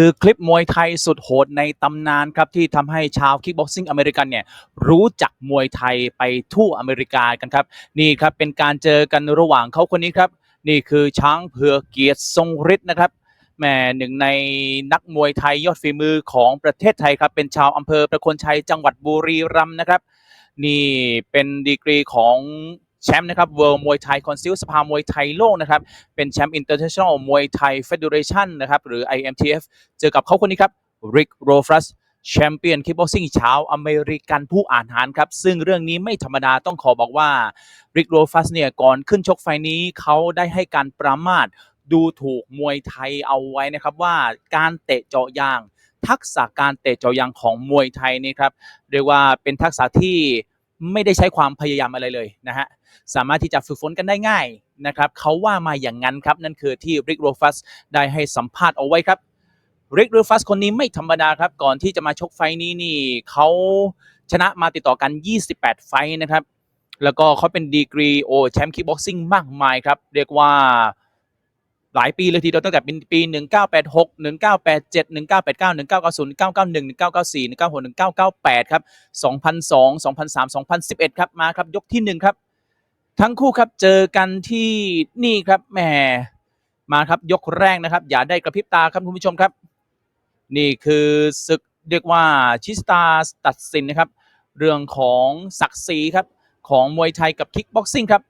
คือคลิปมวยไทยสุดโหดในตำนานครับที่ทำให้ชาวคิกบ็อกซิ่งอเมริกันเนี่ยรู้จักมวยไทยไปทั่วอเมริกากันครับ นี่ครับเป็นการเจอกันระหว่างเขาคนนี้ครับ นี่คือช้างเผือกเกียรติทรงฤทธิ์นะครับแม่หนึ่งในนักมวยไทยยอดฝีมือของประเทศไทยครับ เป็นชาวอำเภอประคนชัยจังหวัดบุรีรัมย์นะครับ นี่เป็นดีกรีของ แชมป์นะครับ World มวยไทยคอนซิลสภามวยไทยโลกนะครับ เป็นแชมป์ International มวยไทย Federation นะครับ หรือ IMTF เจอกับเขาคนนี้ครับริกโรฟรัสแชมเปี้ยนคิกบ็อกซิ่งชาวอเมริกันผู้อ่านหารครับ ซึ่งเรื่องนี้ไม่ธรรมดาต้องขอบอกว่าริกโรฟัสเนี่ยก่อนขึ้นชกไฟนี้เขาได้ให้การประมาทดูถูกมวยไทยเอาไว้นะครับว่าการเตะเจาะยาง ทักษะการเตะเจาะยางของมวยไทยนี่ครับเรียกว่าเป็นทักษะที่ ไม่ได้ใช้ความพยายามอะไรเลยนะฮะสามารถที่จะฝึกฝนกันได้ง่ายนะครับเขาว่ามาอย่างนั้นครับ นั่นคือที่ริกโรฟัสได้ให้สัมภาษณ์เอาไว้ครับริกโรฟัสคนนี้ไม่ธรรมดาครับ ก่อนที่จะมาชกไฟนี้นี่เขาชนะมาติดต่อกัน 28 ไฟนะครับ แล้วก็เขาเป็นดีกรีโอแชมป์คิกบ็อกซิ่งมากมายครับ เรียกว่า หลายปีเลยทีเดียวตั้งแต่ปี 1986 1987 1989 1990 1991 1994 1996 1998 ครับ 2002 2003 2011 ครับมาครับยกที่หนึ่งครับ ทั้งคู่ครับเจอกันที่นี่ครับแหมมาครับยกแรกนะครับ อย่าได้กระพริบตาครับคุณผู้ชมครับ นี่คือศึกเรียกว่าชิสตาตัดสินนะครับ เรื่องของศักดิ์ศรีครับของมวยไทยกับคิกบ็อกซิ่งครับ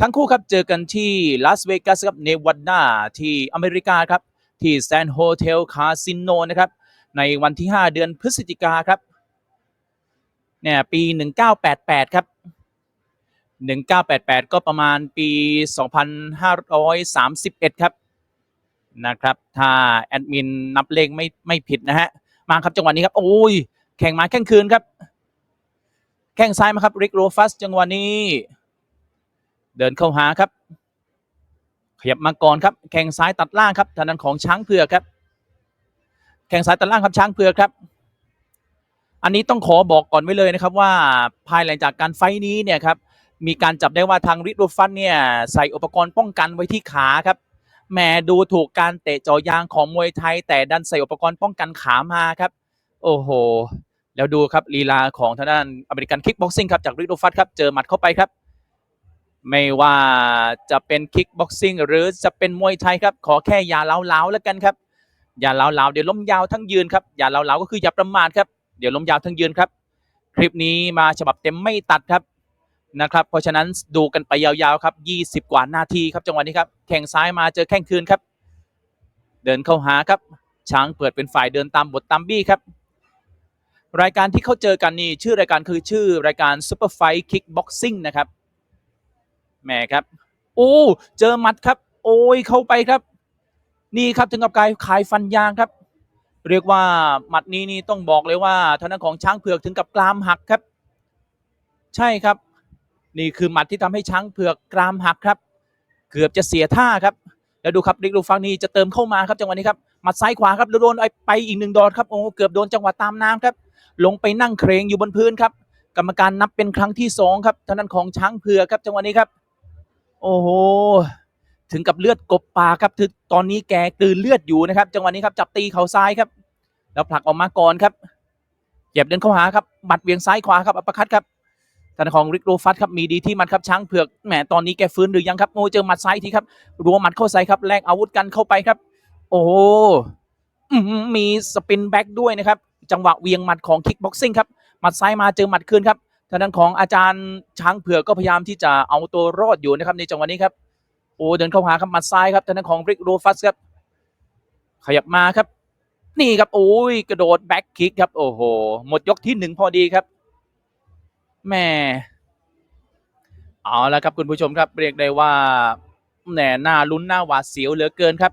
ทั้งคู่ครับเจอกันที่ลาสเวกัสครับเนวาดาที่อเมริกาครับที่แซนโฮเทลคาสิโนนะครับในวันที่ 5 เดือนพฤศจิกาครับเนี่ยปี 1988 ครับ 1988 ก็ประมาณปี 2531 ครับนะครับ ถ้าแอดมินนับเลขไม่ไม่ผิดนะฮะ มาครับจังหวะนี้ครับ โอ้ย แข่งมาแข่งคืนครับ แข้งซ้ายมาครับ ริกโรฟัสจังหวะนี้ เดินเข้าหาครับ ขยับมาก่อนครับ แข้งซ้ายตัดล่างครับทางด้านของช้างเผือกครับ แข้งซ้ายตัดล่างครับช้างเผือกครับ อันนี้ต้องขอบอกก่อนไว้เลยนะครับว่าภายหลังจากการไฟนี้เนี่ยครับมีการจับได้ว่าทางริโรฟันเนี่ยใส่อุปกรณ์ป้องกันไว้ที่ขาครับแหมดูถูกการเตะจ่อยางของมวยไทย แต่ดันใส่อุปกรณ์ป้องกันขามาครับ โอ้โห แล้วดูครับลีลาของทางด้านอเมริกันคิกบ็อกซิ่งครับจากริโรฟันครับเจอหมัดเข้าไปครับ ไม่ว่าจะเป็นคิกบ็อกซิ่งหรือจะเป็นมวยไทยครับ ขอแค่อย่าเล้าๆแล้วกันครับ อย่าเล้าๆเดี๋ยวล้มยาวทั้งยืนครับ อย่าเล้าๆก็คืออย่าประมาทครับ เดี๋ยวล้มยาวทั้งยืนครับ คลิปนี้มาฉบับเต็มไม่ตัดครับนะครับ เพราะฉะนั้นดูกันไปยาวๆครับ 20 กว่านาทีครับจังหวะนี้ครับ แข่งซ้ายมาเจอแข้งคืนครับ เดินเข้าหาครับ ช้างเปิดเป็นฝ่ายเดินตามบทตามบี้ครับ รายการที่เขาเจอกันนี่ชื่อรายการคือชื่อรายการ Super Fight Kickboxing นะครับ แหมครับ โอ้เจอหมัดครับ โอ้ยเข้าไปครับ นี่ครับถึงกับกายขายฟันยางครับ เรียกว่าหมัดนี้นี่ต้องบอกเลยว่าทางด้านของช้างเผือกถึงกับกรามหักครับ ใช่ครับ นี่คือหมัดที่ทำให้ช้างเผือกกรามหักครับ เกือบจะเสียท่าครับแล้วดูครับริกลูฟังนี่จะเติมเข้ามาครับจังหวะนี้ครับหมัดซ้ายขวาครับโดนไปอีกหนึ่งดอทครับโอ้เกือบโดนจังหวะตามน้ำครับ ลงไปนั่งเครงอยู่บนพื้นครับกรรมการนับเป็นครั้งที่สองครับทางด้านของช้างเผือกครับจังหวะนี้ครับ โอ้โหถึงกับเลือดกบปากครับถึงตอนนี้แกกลืนเลือดอยู่นะครับ จังหวะนี้ครับจับตีเข่าซ้ายครับ แล้วผลักออกมาก่อนครับเหยียบเดินเข้าหาครับหมัดเวียงซ้ายขวาครับอัปคัตครับทางของริกโรฟัสครับมีดีที่มันครับช้างเผือกแหมตอนนี้แกฟื้นหรือยังครับโอ้เจอหมัดซ้ายทีครับรัวหมัดเข้าใส่ครับแลกอาวุธกันเข้าไปครับ โอ้มีสปินแบ็กด้วยนะครับ จังหวะเวียงหมัดของคิกบ็อกซิ่งครับหมัดซ้ายมาเจอหมัดคืนครับ ทางด้านของอาจารย์ช้างเผือกก็พยายามที่จะเอาตัวรอดอยู่นะครับในจังหวะนี้ครับโอ้เดินเข้าหาครับมัดซ้ายครับทางด้านของริกโรฟัสครับ ขยับมาครับ นี่ครับโอ้ยกระโดดแบ็กคิกครับโอ้โหหมดยกที่หนึ่งพอดีครับแม่เอาละครับคุณผู้ชมครับ เรียกได้ว่าแหน่หน้าลุ้นหน้าหวาดเสียวเหลือเกินครับ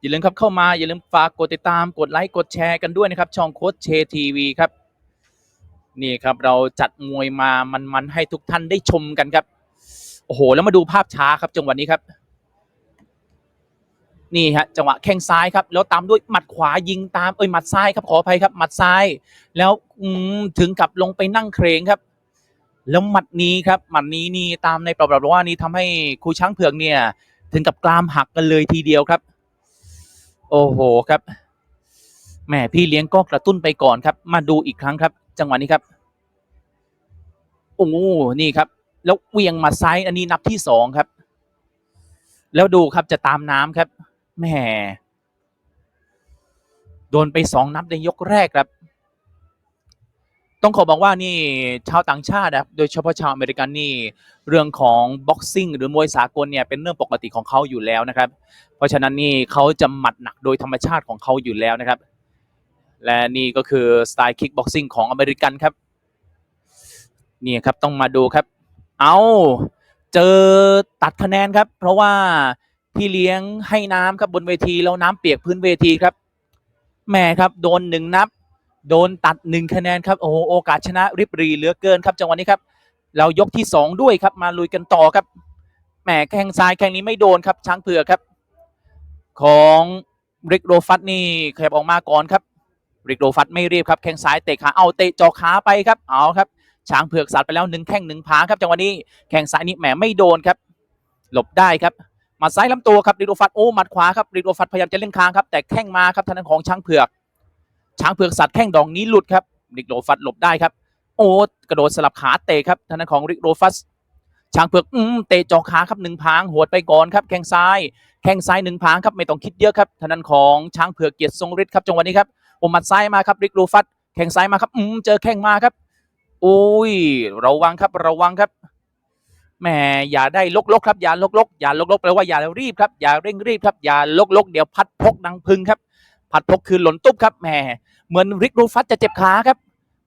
อย่าลืมครับเข้ามาอย่าลืมฝากกดติดตามกดไลค์กดแชร์กันด้วยนะครับ ช่องโค้ชเชทีวีครับ นี่ครับเราจัดมวยมามันๆให้ทุกท่านได้ชมกันครับ โอ้โห แล้วมาดูภาพช้าครับจังหวะนี้ครับ นี่ฮะจังหวะแข้งซ้ายครับ แล้วตามด้วยหมัดขวายิงตามเอ้ยหมัดซ้ายครับขออภัยครับหมัดซ้าย แล้วอืถึงกับลงไปนั่งเครงครับ แล้วหมัดนี้ครับหมัดนี้นี่ตามในประวัติว่านี่ทำให้ครูช้างเผือกเนี่ย ถึงกับกรามหักกันเลยทีเดียวครับ โอ้โหครับ แหมพี่เลี้ยงก็กระตุ้นไปก่อนครับ มาดูอีกครั้งครับ จังหวะนี้ครับโอ้นี่ครับ แล้วเวียงมาซ้ายอันนี้นับที่สองครับ แล้วดูครับจะตามน้ำครับแหมโดนไปสองนับในยกแรกครับ ต้องขอบอกว่านี่ชาวต่างชาติครับโดยเฉพาะชาวอเมริกันนี่เรื่องของบ็อกซิ่งหรือมวยสากลเนี่ยเป็นเรื่องปกติของเขาอยู่แล้วนะครับ เพราะฉะนั้นนี่เขาจะหมัดหนักโดยธรรมชาติของเขาอยู่แล้วนะครับ และนี่ก็คือสไตล์คิกบ็อกซิ่งของอเมริกันครับนี่ครับต้องมาดูครับ เอาเจอตัดคะแนนครับ เพราะว่าพี่เลี้ยงให้น้ำครับบนเวทีแล้วน้ำเปียกพื้นเวทีครับแหม่ครับโดนหนึ่งนับ โดนตัดหนึ่งคะแนนครับโอ้โหโอกาสชนะริบรีเหลือเกินครับจังหวะนี้ครับ เรายกที่สองด้วยครับมาลุยกันต่อครับแหมแข้งซ้ายแข้งนี้ไม่โดนครับช้างเผือกครับ ของริกโรฟัตนี่ขยับออกมาก่อนครับ ริกโรฟัตไม่รีบครับแข้งซ้ายเตะขาเอาเตะจอขาไปครับเอาครับ ช้างเผือกสัดไปแล้วหนึ่งแข้งหนึ่งผาครับจังหวะนี้แข้งซ้ายนี่แหมไม่โดนครับ หลบได้ครับหมัดซ้ายลำตัวครับริกโรฟัตโอ้หมัดขวาครับริกโรฟัตพยายามจะเล่นค้างครับแต่แข้งมาครับทางด้านของช้างเผือก ช้างเผือกสัตว์แข้งดองนี้หลุดครับริกโรฟัตหลบได้ครับ โอ้กระโดดสลับขาเตะครับทางด้านของริกโรฟัสช้างเผือกอืมเตะจอขาครับหนึ่งพางหัวไปก่อนครับแข้งซ้าย แข้งซ้ายหนึ่งพางครับไม่ต้องคิดเยอะครับทางด้านของช้างเผือกเกียรติทรงฤทธิ์ครับจังหวะนี้ครับ มัดซ้ายมาครับริกโรฟัสแข้งซ้ายมาครับอืมเจอแข้งมาครับโอ้ยระวังครับระวังครับแหมอย่าได้ลกลกๆครับอย่าลกลกๆอย่าลกลกๆแปลว่าอย่ารีบครับอย่าเร่งรีบครับอย่าลกลกๆเดี๋ยวพัดพกดังพึงครับ พัดพกคือหล่นตุ๊บครับแหมเหมือนริกโรฟัสจะเจ็บขาครับ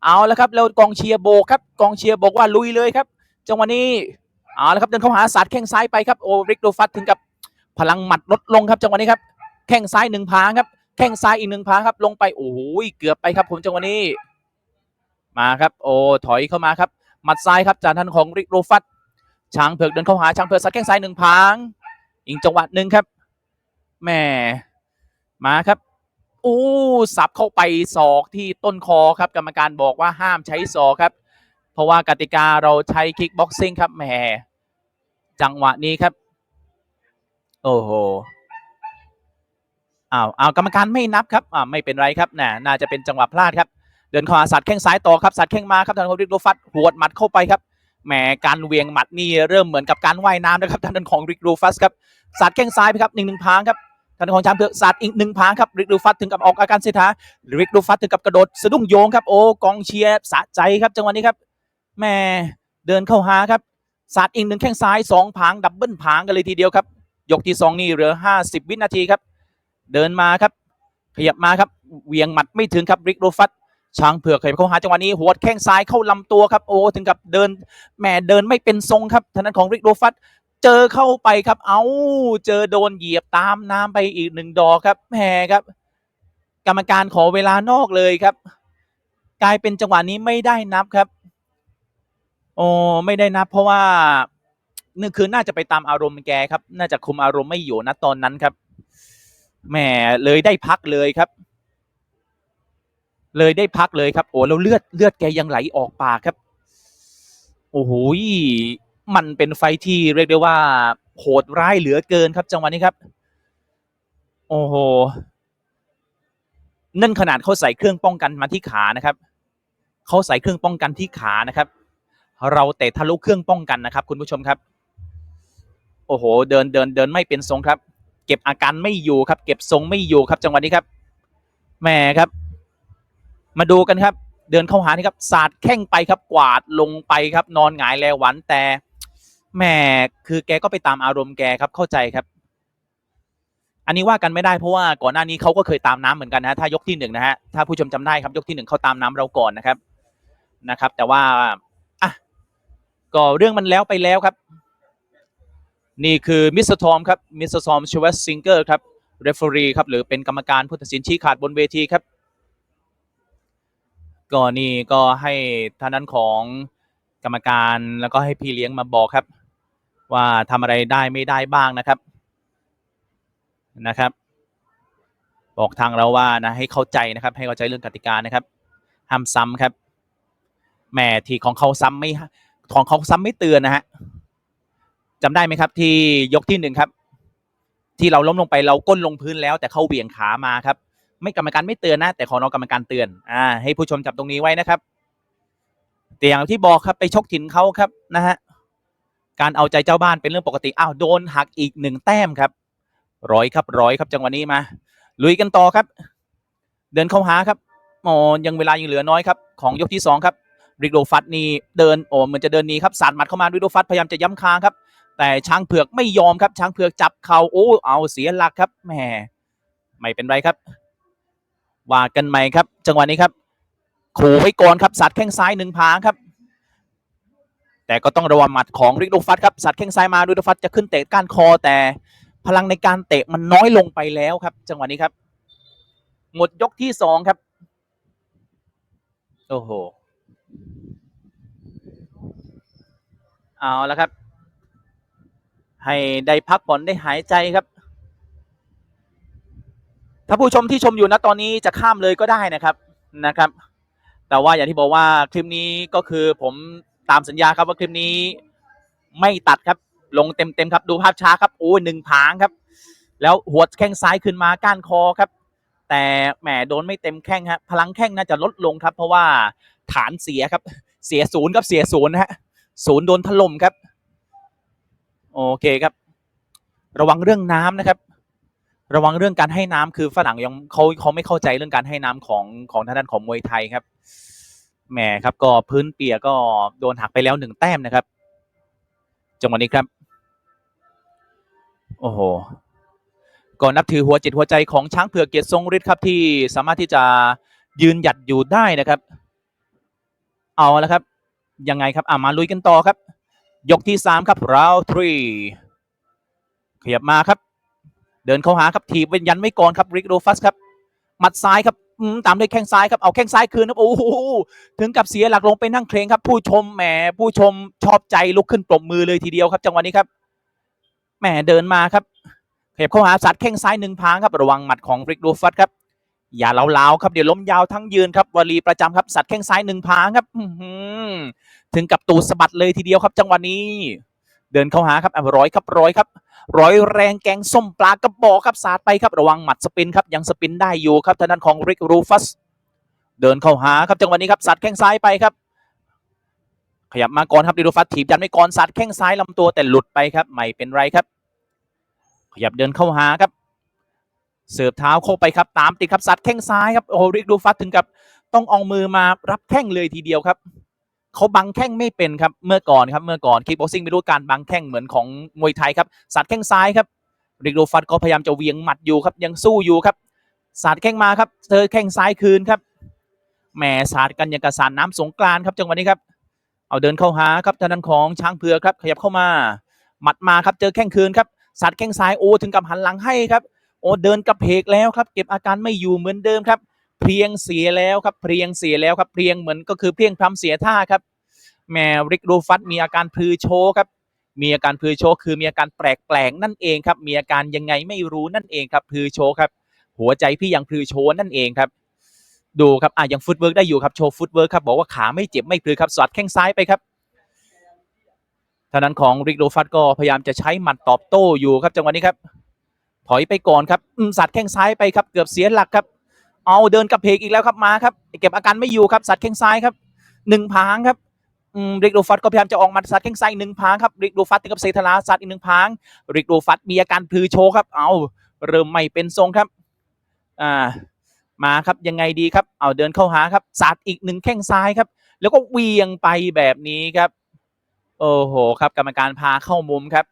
เอาแล้วครับแล้วกองเชียร์โบกครับกองเชียร์บอกว่าลุยเลยครับจังหวะนี้เอาแล้วครับเดินเข้าหาสาดแข้งซ้ายไปครับโอ้ริกโรฟัสถึงกับพลังหมัดลดลงครับจังหวะนี้ครับแข้งซ้ายหนึ่งพางครับ แข้งซ้ายอีกหนึ่งพางครับ ลงไปโอ้โหเกือบไปครับผมจังหวะนี้ มาครับ โอ้ถอยเข้ามาครับหมัดซ้ายครับจากท่านของริกโรฟัสช้างเผือกเดินเข้าหาช้างเผือกสัดแข้งซ้ายหนึ่งพางอีกจังหวะหนึ่งครับแหมมาครับโอ้สับเข้าไปศอกที่ต้นคอครับ กรรมการบอกว่าห้ามใช้ศอกครับ เพราะว่ากติกาเราใช้คิกบ็อกซิ่งครับแหมจังหวะนี้ครับ โอ้โห อ้าวอ้าวกรรมการไม่นับครับอ่าไม่เป็นไรครับน่น่าจะเป็นจังหวะพลาดครับเดินเข้าสัตว์แข้งซ้ายต่อครับสัตว์แข้งมาครับทางของริกโรฟัตหัวหมัดเข้าไปครับแหมการเวียงหมัดนี่เริ่มเหมือนกับการว่ายน้ำนะครับทางด้านของริกโรฟัสครับสัตว์แข้งซ้ายไปครับหนึ่งหนึ่งพางครับทางด้านของช้างเผือกสัตว์อีกหนึ่งพางครับริกโรฟัสถึงกับออกอาการเสียท้าริกโรฟัสถึงกับกระโดดสะดุ้งโยงครับโอ้กองเชียร์สะใจครับจังหวะนี้ครับแหมเดินเข้าหาครับสัตว์อีกหนึ่งแข้งซ้ายสองพางดับเบิลพางกันเลยทีเดียวครับยกที่สองนี่เหลือห้าสิบวินาทีครับ เดินมาครับขยับมาครับเหวียงหมัดไม่ถึงครับริกโรฟัตช้างเผือกขยับเข้าหาจังหวะนี้หัวแข้งซ้ายเข้าลำตัวครับโอ้ถึงกับเดินแหมเดินไม่เป็นทรงครับทางนั้นของริกโรฟัตเจอเข้าไปครับ เอาเจอโดนเหยียบตามน้ำไปอีกหนึ่งดอกครับแหมครับ กรรมการขอเวลานอกเลยครับ กลายเป็นจังหวะนี้ไม่ได้นับครับโอ้ไม่ได้นับ เพราะว่านี่คือน่าจะไปตามอารมณ์แกครับ น่าจะคุมอารมณ์ไม่อยู่นะตอนนั้นครับ แหมเลยได้พักเลยครับ เลยได้พักเลยครับ โอ้แล้วเลือดเลือดแกยังไหลออกปากครับ โอ้โหมันเป็นไฟท์ที่เรียกได้ว่าโหดร้ายเหลือเกินครับ จังหวะนี้ครับ โอ้โหนั่นขนาดเขาใส่เครื่องป้องกันมาที่ขานะครับเขาใส่เครื่องป้องกันที่ขานะครับ เราเตะทะลุเครื่องป้องกันนะครับ คุณผู้ชมครับ โอ้โห เดินเดินเดินไม่เป็นทรงครับ เก็บอาการไม่อยู่ครับ เก็บทรงไม่อยู่ครับ จังหวะนี้ครับแหมครับ มาดูกันครับ เดินเข้าหานี่ครับสาดแข้งไปครับกวาดลงไปครับ นอนหงายแลหวันแต่แหมคือแกก็ไปตามอารมณ์แกครับเข้าใจครับ อันนี้ว่ากันไม่ได้เพราะว่าก่อนหน้านี้เขาก็เคยตามน้ำเหมือนกันนะถ้ายกที่หนึ่งนะฮะถ้าผู้ชมจำได้ครับยกที่หนึ่งเขาตามน้ำเราก่อนนะครับนะครับ แต่ว่าอะก็เรื่องมันแล้วไปแล้วครับ นี่คือมิสเตอร์ทอมครับมิสเตอร์ทอมชเวสซิงเกอร์ครับเรฟเฟอรีครับหรือเป็นกรรมการผู้ตัดสินชี้ขาดบนเวทีครับก็นี่ก็ให้ท่านนั้นของกรรมการแล้วก็ให้พี่เลี้ยงมาบอกครับ ว่าทำอะไรได้ไม่ได้บ้างนะครับนะครับ บอกทางเราว่านะให้เข้าใจนะครับ ให้เข้าใจเรื่องกติกานะครับห้ามซ้ำครับแหมทีของเขาซ้ำไม่ของเขาซ้ำไม่เตือนนะฮะ จำได้ไหมครับ ที่ยกที่หนึ่งครับ ที่เราล้มลงไปเราก้นลงพื้นแล้ว แต่เขาเหวี่ยงขามาครับ ไม่กรรมการไม่เตือนนะ แต่ของเรากรรมการเตือน อ่า ให้ผู้ชมจับตรงนี้ไว้นะครับแต่อย่างที่บอกครับไปชกถิ่นเขาครับนะฮะการเอาใจเจ้าบ้านเป็นเรื่องปกติอ้าวโดนหักอีกหนึ่งแต้มครับ ร้อยครับร้อยครับจังหวะนี้มา ลุยกันต่อครับ เดินเข้าหาครับอ๋อยังเวลายังเหลือน้อยครับของยกที่สองครับริกโดฟัตนี่เดินโอ้เหมือนจะเดินนีครับสาดหมัดเข้ามาริกโดฟัตพยายามจะย้ำคางครับ แต่ช้างเผือกไม่ยอมครับ ช้างเผือกจับเขาโอ้เอาเสียหลักครับแหมไม่เป็นไรครับว่ากันใหม่ครับ จังหวะนี้ครับขู่ไว้ก่อนครับสัดแข้งซ้ายหนึ่งพางครับ แต่ก็ต้องระวังหมัดของริกโดฟัตครับสัดแข้งซ้ายมาริกโดฟัตจะขึ้นเตะก้านคอแต่พลังในการเตะมันน้อยลงไปแล้วครับ จังหวะนี้ครับ หมดยกที่สองครับโอ้โหเอาละครับ ให้ได้พักผ่อนได้หายใจครับ ถ้าผู้ชมที่ชมอยู่นะตอนนี้จะข้ามเลยก็ได้นะครับนะครับ แต่ว่าอย่างที่บอกว่าคลิปนี้ก็คือผมตามสัญญาครับว่าคลิปนี้ไม่ตัดครับลงเต็มๆครับดูภาพช้าครับโอ้ยหนึ่งผางครับ แล้วหัวแข้งซ้ายขึ้นมาก้านคอครับ แต่แหมโดนไม่เต็มแข้งฮะพลังแข้งน่าจะลดลงครับ เพราะว่าฐานเสียครับ เสียศูนย์ครับเสียศูนย์นะฮะศูนย์โดนถล่มครับ โอเคครับ ระวังเรื่องน้ำนะครับ ระวังเรื่องการให้น้ำคือฝรั่งยังเขาเขาไม่เข้าใจเรื่องการให้น้ำของของทางด้านของมวยไทยครับแหมครับ ก็พื้นเปียกก็โดนหักไปแล้วหนึ่งแต้มนะครับจังหวะนี้ครับ โอ้โหก็นับถือหัวจิตหัวใจของช้างเผือกเกียรติทรงฤทธิ์ครับที่สามารถที่จะยืนหยัดอยู่ได้นะครับ เอาละครับ ยังไงครับอ่ามาลุยกันต่อครับ ยกที่สามครับราวทรีขยับมาครับ เดินเข้าหาครับทีบเว้นยันไม่ก่อนครับริกโดฟัสครับหมัดซ้ายครับตามด้วยแข้งซ้ายครับเอาแข้งซ้ายคืนครับโอ้โหถึงกับเสียหลักลงไปนั่งเคลงครับ ผู้ชมแหมผู้ชมชอบใจลุกขึ้นปรบมือเลยทีเดียวครับ จังหวะนี้ครับแหมเดินมาครับเขยับเข้าหาสัดแข้งซ้ายหนึ่งพางครับระวังหมัดของริกโดฟัสครับอย่าเล้าๆครับเดี๋ยวล้มยาวทั้งยืนครับวลีประจำครับสัตว์แข้งซ้ายหนึ่งพางครับ ถึงกับตูดสะบัดเลยทีเดียวครับ จังหวะนี้ เดินเข้าหาครับอะร้อยครับร้อยครับร้อยแรงแกงส้มปลากระบอกครับสาดไปครับระวังหมัดสปินครับยังสปินได้อยู่ครับทางด้านของริกรูฟัสเดินเข้าหาครับจังหวะนี้ครับสัดแข้งซ้ายไปครับ ขยับมาก่อนครับริกรูฟัสถีบยันไม่ก่อนสัดแข้งซ้ายลำตัวแต่หลุดไปครับไม่เป็นไรครับ ขยับเดินเข้าหาครับ เสิร์ฟเท้าเข้าไปครับ ตามติดครับสัดแข้งซ้ายครับโอ้ริกดูฟัสถึงกับต้องเอามือมารับแข้งเลยทีเดียวครับ เขาบังแข้งไม่เป็นครับเมื่อก่อนครับเมื่อก่อนคิกบ็อกซิ่งไม่รู้การบังแข้งเหมือนของมวยไทยครับสัดแข้งซ้ายครับริกดูฟัสก็พยายามจะเวียงหมัดอยู่ครับยังสู้อยู่ครับสัดแข้งมาครับเจอแข้งซ้ายคืนครับแหมสาดกันอย่างกระสานน้ำสงกรานครับจังหวะนี้ครับเอาเดินเข้าหาครับทางด้านของช้างเผือกครับขยับเข้ามาหมัดมาครับเจอแข้งคืนครับสัดแข้งซ้ายโอ้ถึงกับหันหลังให้ครับโอ้เดินกระเพกแล้วครับ เก็บอาการไม่อยู่เหมือนเดิมครับ เพลียงเสียแล้วครับเพลียงเสียแล้วครับเพลียงเหมือนก็คือเพลียงพรำเสียท่าครับแมริกโรฟัตมีอาการพลือโชครับมีอาการพลือโชคือมีอาการแปลกๆนั่นเองครับมีอาการยังไงไม่รู้นั่นเองครับพลือโชครับหัวใจพี่ยังพลือโชนั่นเองครับดูครับอะยังฟุตเวิร์กได้อยู่ครับโชว์ฟุตเวิร์กครับบอกว่าขาไม่เจ็บไม่พลือครับสอดแข้งซ้ายไปครับท่านั้นของริกโรฟัตก็พยายามจะใช้หมัดตอบโต้อยู่ครับจังหวะนี้ครับ ถอยไปก่อนครับสัตว์แข้งซ้ายไปครับ เกือบเสียหลักครับ เอาเดินกับเพกอีกแล้วครับมาครับเก็บอาการไม่อยู่ครับสัตว์แข้งซ้ายครับหนึ่งพางครับริกโดฟัตก็พยายามจะออกมาสัตว์แข้งซ้ายหนึ่งพางครับริกโดฟัตถึงกับเซทลาสัตว์อีกหนึ่งพางริกโดฟัตมีอาการพลือโชครับเอาเริ่มไม่เป็นทรงครับอ่ามาครับยังไงดีครับ เอาเดินเข้าหาครับสัตว์อีกหนึ่งแข้งซ้ายครับ แล้วก็เวียงไปแบบนี้ครับโอ้โหครับกรรมการพาเข้ามุมครับ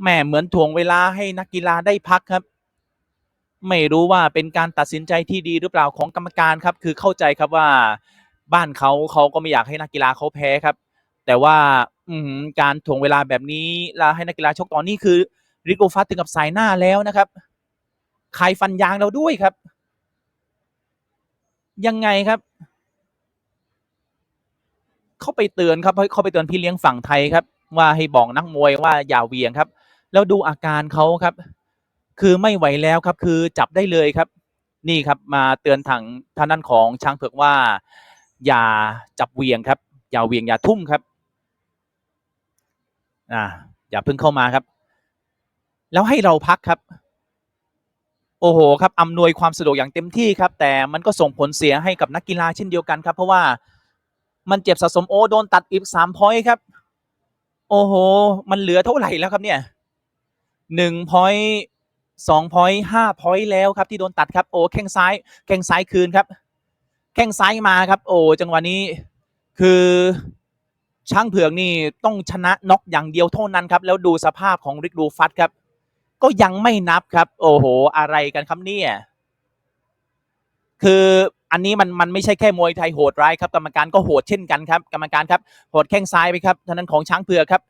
แหมเหมือนถ่วงเวลาให้นักกีฬาได้พักครับ ไม่รู้ว่าเป็นการตัดสินใจที่ดีหรือเปล่าของกรรมการครับ คือเข้าใจครับว่าบ้านเขาเขาก็ไม่อยากให้นักกีฬาเขาแพ้ครับ แต่ว่าอืการถ่วงเวลาแบบนี้แล้วให้นักกีฬาชกตอนนี้คือริโกฟัสถึงกับสายหน้าแล้วนะครับคายฟันยางเราด้วยครับ ยังไงครับ เข้าไปเตือนครับเข้าไปเตือนพี่เลี้ยงฝั่งไทยครับ ว่าให้บอกนักมวยว่าอย่าเวียงครับ แล้วดูอาการเขาครับ คือไม่ไหวแล้วครับ คือจับได้เลยครับ นี่ครับมาเตือนทางท่านนั้นของช้างเผือกว่า อย่าจับเวียงครับ อย่าเวียงอย่าทุ่มครับอ่าอย่าเพิ่งเข้ามาครับ แล้วให้เราพักครับ โอ้โหครับอำนวยความสะดวกอย่างเต็มที่ครับ แต่มันก็ส่งผลเสียให้กับนักกีฬาเช่นเดียวกันครับ เพราะว่ามันเจ็บสะสมโอ้โดนตัดอีกสามพอยต์ครับ โอ้โห มันเหลือเท่าไหร่แล้วครับเนี่ยหนึ่งพอย สองพอยต์ห้าพอยต์แล้วครับที่โดนตัดครับโอ้แข้งซ้ายแข้งซ้ายคืนครับ แข้งซ้ายมาครับ โอ้จังหวะนี้คือช้างเผือกนี่ต้องชนะน็อกอย่างเดียวเท่านั้นครับ แล้วดูสภาพของริกดูฟัตครับ ก็ยังไม่นับครับ โอ้โห อะไรกันครับเนี่ยคืออันนี้มันมันไม่ใช่แค่มวยไทยโหดร้ายครับกรรมการก็โหดเช่นกันครับ กรรมการครับโหดแข้งซ้ายไปครับทางนั้นของช้างเผือกครับ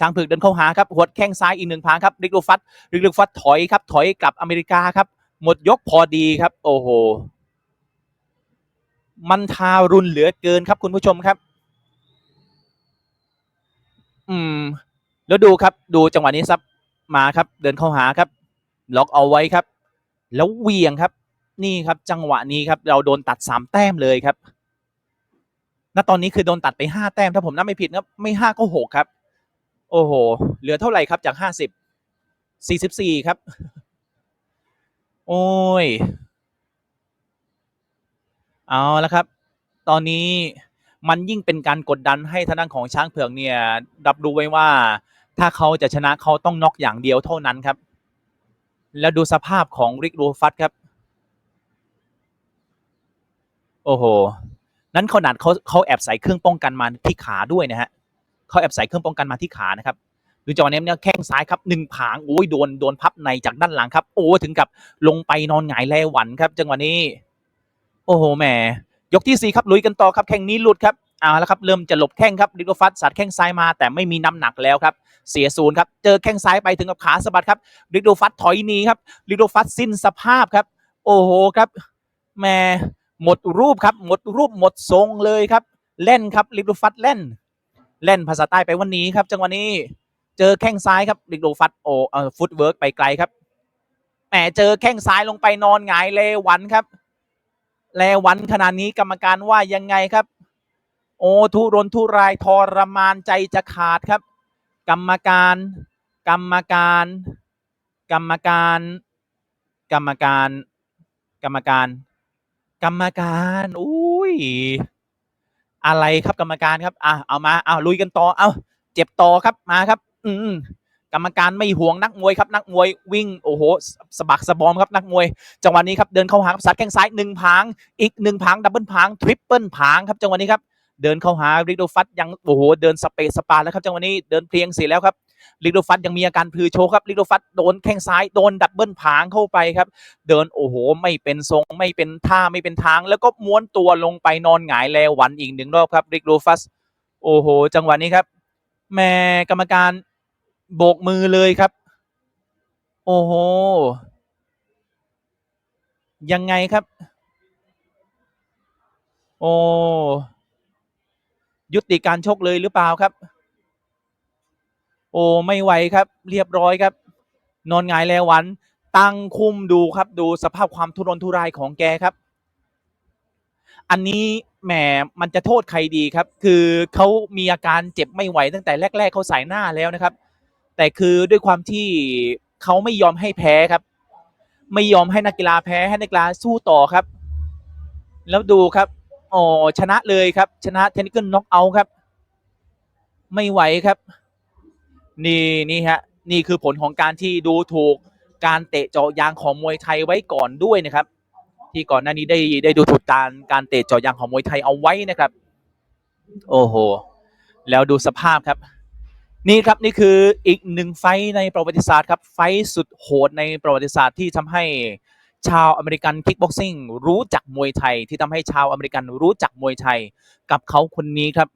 ช้างเผือกเดินเข้าหาครับหดแข้งซ้ายอีกหนึ่งพางครับริกดูฟัตริกดูฟัตถอยครับถอยกลับอเมริกาครับ หมดยกพอดีครับ โอ้โห มันทารุณเหลือเกินครับคุณผู้ชมครับ อืม แล้วดูครับ ดูจังหวะนี้ซับมาครับ เดินเข้าหาครับ ล็อกเอาไว้ครับ แล้วเวียงครับ นี่ครับ จังหวะนี้ครับ เราโดนตัดสามแต้มเลยครับณตอนนี้คือโดนตัดไปห้าแต้มถ้าผมนับไม่ผิดครับไม่ห้าก็หกครับ โอ้โห เหลือเท่าไหร่ครับจากห้าสิบสี่สิบสี่ครับ โอ้ย เอาละครับ ตอนนี้มันยิ่งเป็นการกดดันให้ทางด้านของช้างเผือกเนี่ยรับรู้ไว้ว่า ถ้าเขาจะชนะเขาต้องน็อกอย่างเดียวเท่านั้นครับ แล้วดูสภาพของริกรูฟัตครับ โอ้โห นั้นขนาดเขาเขาแอบใส่เครื่องป้องกันมาที่ขาด้วยนะฮะ เขาแอบใส่เครื่องป้องกันมาที่ขานะครับดูจังหวะนี้เนี่ยแข้งซ้ายครับหนึ่งผางโอ้ยโดนโดนพับในจากด้านหลังครับ โอ้ถึงกับลงไปนอนหงายแลหวันครับ จังหวะนี้ โอ้โหแหมยกที่สี่ครับลุยกันต่อครับแข้งนี้หลุดครับเอาละครับเริ่มจะหลบแข้งครับลิโกฟัตสัดแข้งซ้ายมา แต่ไม่มีน้ำหนักแล้วครับ เสียศูนย์ครับเจอแข้งซ้ายไปถึงกับขาสะบัดครับลิโกฟัตถอยหนีครับลิโกฟัตสิ้นสภาพครับ โอ้โหครับแหมหมดรูปครับ หมดรูปหมดทรงเลยครับเล่นครับลิโกฟัตเล่น เล่นภาษาใต้ไปวันนี้ครับ จังหวะนี้เจอแข้งซ้ายครับลิโกฟัตโอเอ่อฟุตเวิร์กไปไกลครับแหมเจอแข้งซ้ายลงไปนอนหงายเลวันครับแลวันขนาดนี้กรรมการว่ายังไงครับ โอ้ทุรนทุรายทรมานใจจะขาดครับ กรรมการ กรรมการ กรรมการ กรรมการ กรรมการ กรรมการอุ้ย อะไรครับกรรมการครับอะเอามาเอาลุยกันต่อเอาเจ็บต่อครับมาครับ อืมกรรมการไม่ห่วงนักมวยครับนักมวยวิ่งโอ้โหสะบักสะบอมครับนักมวย จังหวะนี้ครับเดินเข้าหาครับสัดแข้งซ้ายหนึ่งผาง อีกหนึ่งผางดับเบิลผางทริปเปิลผางครับจังหวะนี้ครับเดินเข้าหาริโดฟัตยังโอ้โหเดินสเปซสปาแล้วครับจังหวะนี้เดินเพลียงเสียแล้วครับ ริโดฟัตยังมีอาการพือโชครับริโดฟัตโดนแข้งซ้ายโดนดับเบิลผางเข้าไปครับ เดินโอ้โห ไม่เป็นทรงไม่เป็นท่าไม่เป็นทาง แล้วก็ม้วนตัวลงไปนอนหงายแลหวันอีกหนึ่งรอบครับริโดฟัสโอ้โห จังหวะนี้ครับ แม่กรรมการโบกมือเลยครับ โอ้โห ยังไงครับ โอ้ยุติการชกเลยหรือเปล่าครับ โอ้ไม่ไหวครับ เรียบร้อยครับ นอนหงายแล้ววัน ตั้งคุมดูครับ ดูสภาพความทุรนทุรายของแกครับ อันนี้แหมมันจะโทษใครดีครับ คือเขามีอาการเจ็บไม่ไหวตั้งแต่แรก ๆเขาใส่หน้าแล้วนะครับ แต่คือด้วยความที่เขาไม่ยอมให้แพ้ครับ ไม่ยอมให้นักกีฬาแพ้ให้นักกีฬาสู้ต่อครับ แล้วดูครับอ๋อชนะเลยครับ ชนะเทนนิสเกิลน็อกเอาครับ ไม่ไหวครับ นี่นี่ฮะนี่คือผลของการที่ดูถูกการเตะเจาะยางของมวยไทยไว้ก่อนด้วยนะครับ ที่ก่อนหน้านี้ได้ได้ดูถูกการการเตะเจาะยางของมวยไทยเอาไว้นะครับ โอ้โหแล้วดูสภาพครับ นี่ครับนี่คืออีกหนึ่งไฟในประวัติศาสตร์ครับ ไฟสุดโหดในประวัติศาสตร์ที่ทำให้ชาวอเมริกันคิกบ็อกซิ่งรู้จักมวยไทยที่ทำให้ชาวอเมริกันรู้จักมวยไทย กับเขาคนนี้ครับ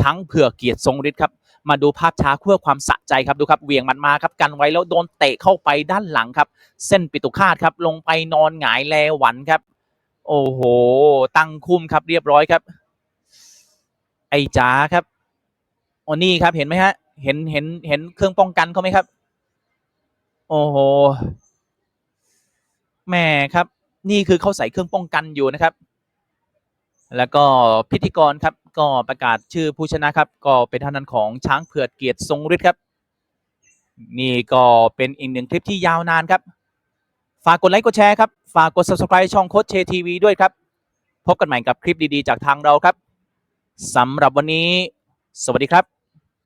ช้างเผือกเกียรติทรงฤทธิ์ครับ มาดูภาพช้าเพื่อความสะใจครับดูครับเวียงมันมาครับกันไว้แล้วโดนเตะเข้าไปด้านหลังครับ เส้นปิตุคาตครับลงไปนอนหงายแลหวันครับ โอ้โห ตั้งคุ้มครับเรียบร้อยครับ ไอ้จ๋าครับโอ้นี่ครับเห็นไหมฮะ เห็นเห็นเห็นเครื่องป้องกันเขาไหมครับ โอ้โหแหม่ครับ นี่คือเขาใส่เครื่องป้องกันอยู่นะครับ แล้วก็พิธีกรครับ ก็ประกาศชื่อผู้ชนะครับ ก็เป็นท่านนั้นของช้างเผือกเกียรติทรงฤทธิ์ครับ นี่ก็เป็นอีกหนึ่งคลิปที่ยาวนานครับ ฝากกดไลค์กดแชร์ครับฝากกด subscribe ช่องโค้ชเชทีวีด้วยครับ พบกันใหม่กับคลิปดีๆ จากทางเราครับสำหรับวันนี้ สวัสดีครับ